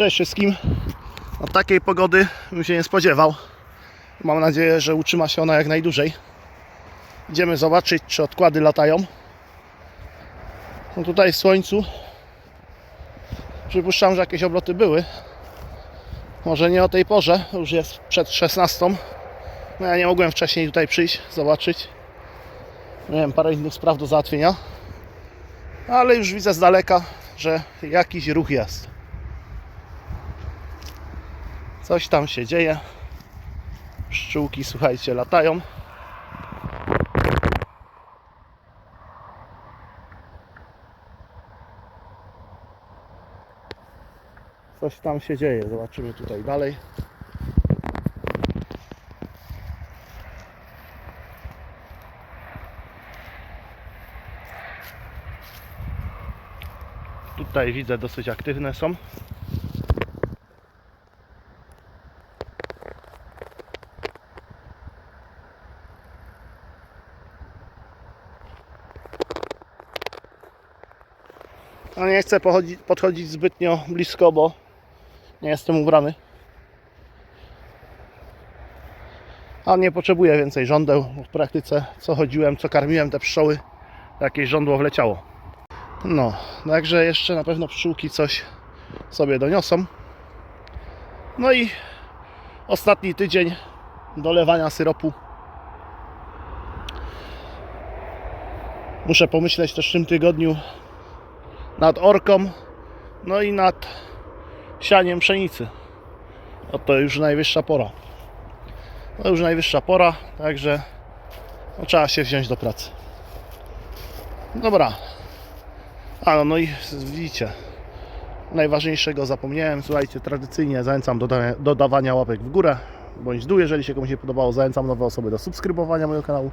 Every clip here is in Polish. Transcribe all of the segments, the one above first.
Cześć wszystkim. No, takiej pogody bym się nie spodziewał. Mam nadzieję, że utrzyma się ona jak najdłużej. Idziemy zobaczyć, czy odkłady latają. No tutaj w słońcu przypuszczam, że jakieś obroty były. Może nie o tej porze, już jest przed 16. No ja nie mogłem wcześniej tutaj przyjść, zobaczyć. Miałem parę innych spraw do załatwienia. Ale już widzę z daleka, że jakiś ruch jest. Coś tam się dzieje. Pszczółki, słuchajcie, latają. Coś tam się dzieje. Zobaczymy tutaj dalej. Tutaj widzę dosyć aktywne są. No nie chcę podchodzić zbytnio blisko, bo nie jestem ubrany. A nie potrzebuję więcej żądeł. W praktyce co chodziłem, co karmiłem te pszczoły, jakieś żądło wleciało. No, także jeszcze na pewno pszczółki coś sobie doniosą. No i ostatni tydzień dolewania syropu. Muszę pomyśleć też w tym tygodniu nad orką, no i nad sianiem pszenicy. No to już najwyższa pora. To już najwyższa pora, także no, trzeba się wziąć do pracy. Dobra. A no, no i widzicie, najważniejszego zapomniałem. Słuchajcie, tradycyjnie zachęcam do doda- dodawania łapek w górę bądź dół, jeżeli się komuś nie podobało. Zachęcam nowe osoby do subskrybowania mojego kanału.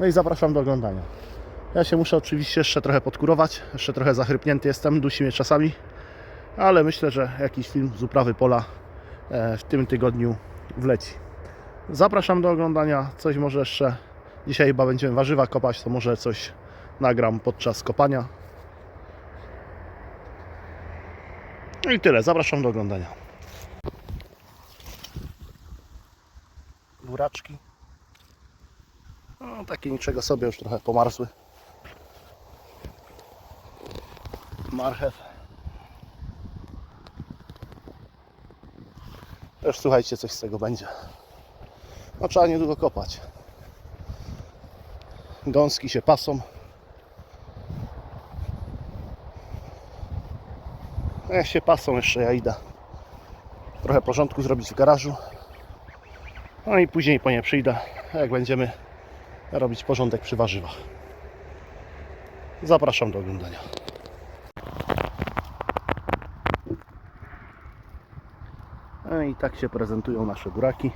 No i zapraszam do oglądania. Ja się muszę oczywiście jeszcze trochę podkurować, jeszcze trochę zachrypnięty jestem, dusi mnie czasami, ale myślę, że jakiś film z uprawy pola e, w tym tygodniu wleci. Zapraszam do oglądania, coś może jeszcze, dzisiaj chyba będziemy warzywa kopać, to może coś nagram podczas kopania. No i tyle, zapraszam do oglądania. Buraczki. No, takie niczego sobie już trochę pomarzły. Marchew. Też słuchajcie, coś z tego będzie. No trzeba niedługo kopać. Gąski się pasą. No Jak się pasą, jeszcze ja idę trochę porządku zrobić w garażu. No i później po nie przyjdę, jak będziemy robić porządek przy warzywach. Zapraszam do oglądania. No i tak się prezentują nasze buraki.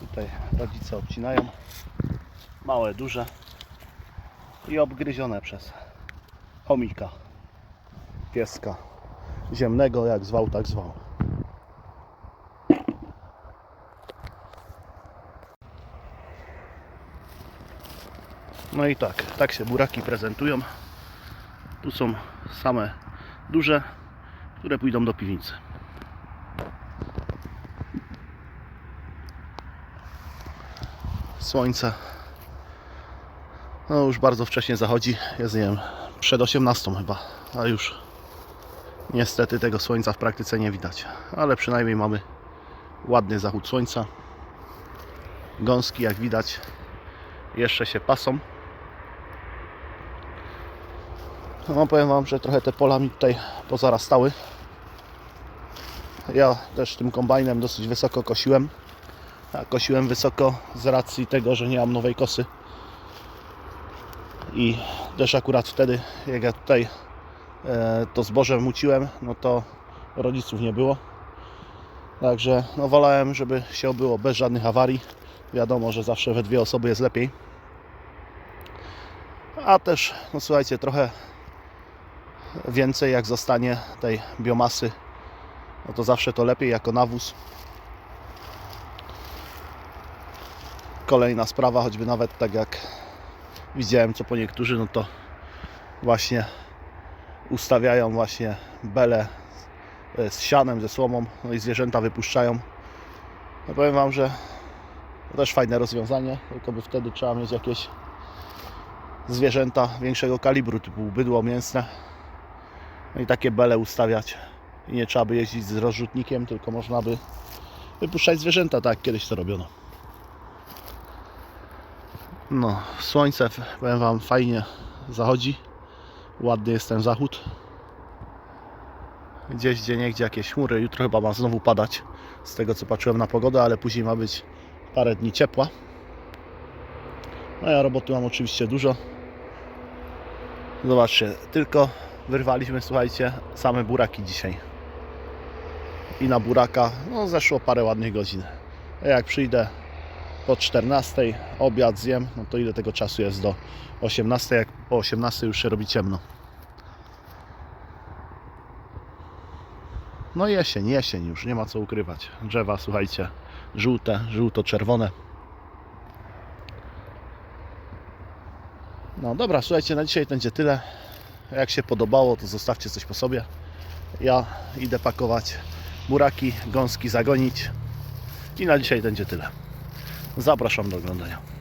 Tutaj rodzice obcinają. Małe, duże i obgryzione przez chomika, pieska ziemnego, jak zwał, tak zwał. No i tak, tak się buraki prezentują. Tu są same duże, które pójdą do piwnicy. Słońce no już bardzo wcześnie zachodzi. Jest nie wiem, przed 18 chyba, a już niestety tego słońca w praktyce nie widać. Ale przynajmniej mamy ładny zachód słońca. Gąski jak widać jeszcze się pasą. No powiem Wam, że trochę te pola mi tutaj pozarastały. Ja też tym kombajnem dosyć wysoko kosiłem. A kosiłem wysoko z racji tego, że nie mam nowej kosy. I też akurat wtedy, jak ja tutaj e, to zboże muciłem, no to rodziców nie było. Także no wolałem, żeby się obyło bez żadnych awarii. Wiadomo, że zawsze we dwie osoby jest lepiej. A też, no słuchajcie, trochę więcej jak zostanie tej biomasy, no to zawsze to lepiej jako nawóz. kolejna sprawa, choćby nawet tak jak widziałem co po niektórzy, no to właśnie ustawiają właśnie bele z sianem, ze słomą, no i zwierzęta wypuszczają. No powiem Wam, że to też fajne rozwiązanie, tylko by wtedy trzeba mieć jakieś zwierzęta większego kalibru, typu bydło mięsne. No i takie bele ustawiać. I nie trzeba by jeździć z rozrzutnikiem, tylko można by wypuszczać zwierzęta, tak jak kiedyś to robiono. No, słońce, powiem Wam, fajnie zachodzi. Ładny jest ten zachód. Gdzieś, gdzie niegdzie jakieś chmury. Jutro chyba ma znowu padać, z tego co patrzyłem na pogodę, ale później ma być parę dni ciepła. No ja roboty mam oczywiście dużo. Zobaczcie, tylko wyrwaliśmy, słuchajcie, same buraki dzisiaj. I na buraka, no zeszło parę ładnych godzin. Jak przyjdę po 14, obiad zjem, no to ile tego czasu jest do 18, jak po 18 już się robi ciemno. No jesień, jesień już, nie ma co ukrywać. Drzewa, słuchajcie, żółte, żółto-czerwone. No dobra, słuchajcie, na dzisiaj będzie tyle. Jak się podobało, to zostawcie coś po sobie. Ja idę pakować buraki, gąski zagonić. I na dzisiaj będzie tyle. Zapraszam do oglądania.